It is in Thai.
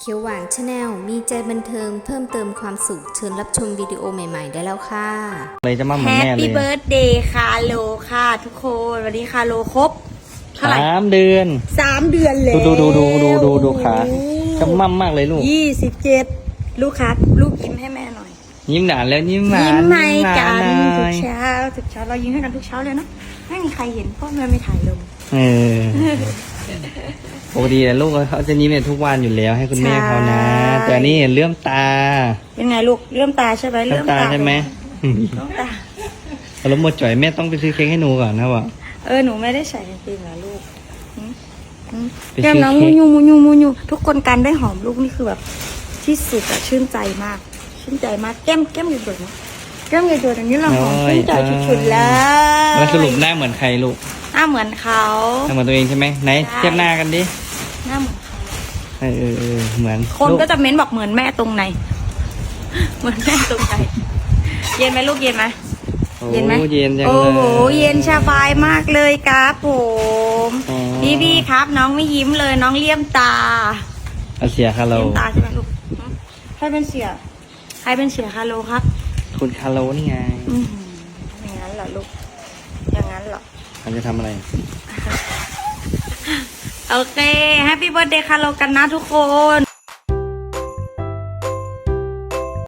เขียวหวานชาแนลมีใจบันเทิงเพิ่มเติมความสุขเชิญรับชมวิดีโอใหม่ๆ ได้แล้วค่ะ เลยจะมาเหมือนแฮปแม่เลปี้ยเบิร์ดเดย์คาโลค่ะทุกคนวันนี้คาโลครบเท่าไหร่สามเดือน สามเดือนแล้วดูดูดูดูดูดูดูขากำมั่มมากเลยลูก ยี่สิบเจ็ดลูกค้าลูกยิ้มให้แม่หน่อยยิ้มหนานแล้วยิ้มหนานยิ้มให้หากันหทุน่อกยเช้าทุกเช้าเรายิ้มให้กันทุกเช้าเลยเนาะไม่มีใครเห็นเพราะแม่ไม่ถ่ายลงเออ ปกติแต่ลูกเขาจะยิ้มเนี่ยทุกวันอยู่แล้วให้คุณแม่เขานะ แต่อันนี่เลื่อมตา เป็นไงลูกเลื่อมตาใช่ไหมเลื่อมตาใช่ไหมเลื่อมตาแล้วหมดจ่อยแม่ต้องไปซื้อเค้กให้หนูก่อนนะวะเออหนูไม่ได้ใส่จริงๆเหรอลูกหืมหืมไปแก้มน้องซื้มูอเค้กยูมูยูมูยูทุกคนการได้หอมลูกนี่คือแบบ ที่สุดอะชื่นใจมาก ชื่นใจมากแก้มแก้มหยุดๆนะแก้มหยุดๆอย่างนี้เราหอมชื่นใจสุดๆเลยแล้วสรุปหน้าเหมือนใครลูกหน้า เหมือนเขาหน้าเหมือนตัวเองใช่ไหมไหนใช่เทียบหน้ากันดิหน้าเหมือนเขาเออเออเออเหมือนคนลูก็จะเม้นบอกเหมือนแม่ตรงไหน เหมือนแม่ตรงไหนเย็นไหมลูกเย็นไหมโอ้เย็นไหมเย็นจังโอ้เลยโหเย็นสบายมากเลยครับผมอ๋อพี่พี่ๆครับ น้องไม่ยิ้มเลยน้องเลี่ยมตาเอาเสียคาโลเลี่ยมตาใช่ไหมลูกหืมใครเป็นเสียใครเป็นเสียคาโลครับ คุณคาโลนี่ไงอืมอย่างนั้นเหรอลูกอย่างนั้นเห รจะทำอะไร โอเค แฮปปี้เบิร์ดเดย์คาโลกันนะทุกคน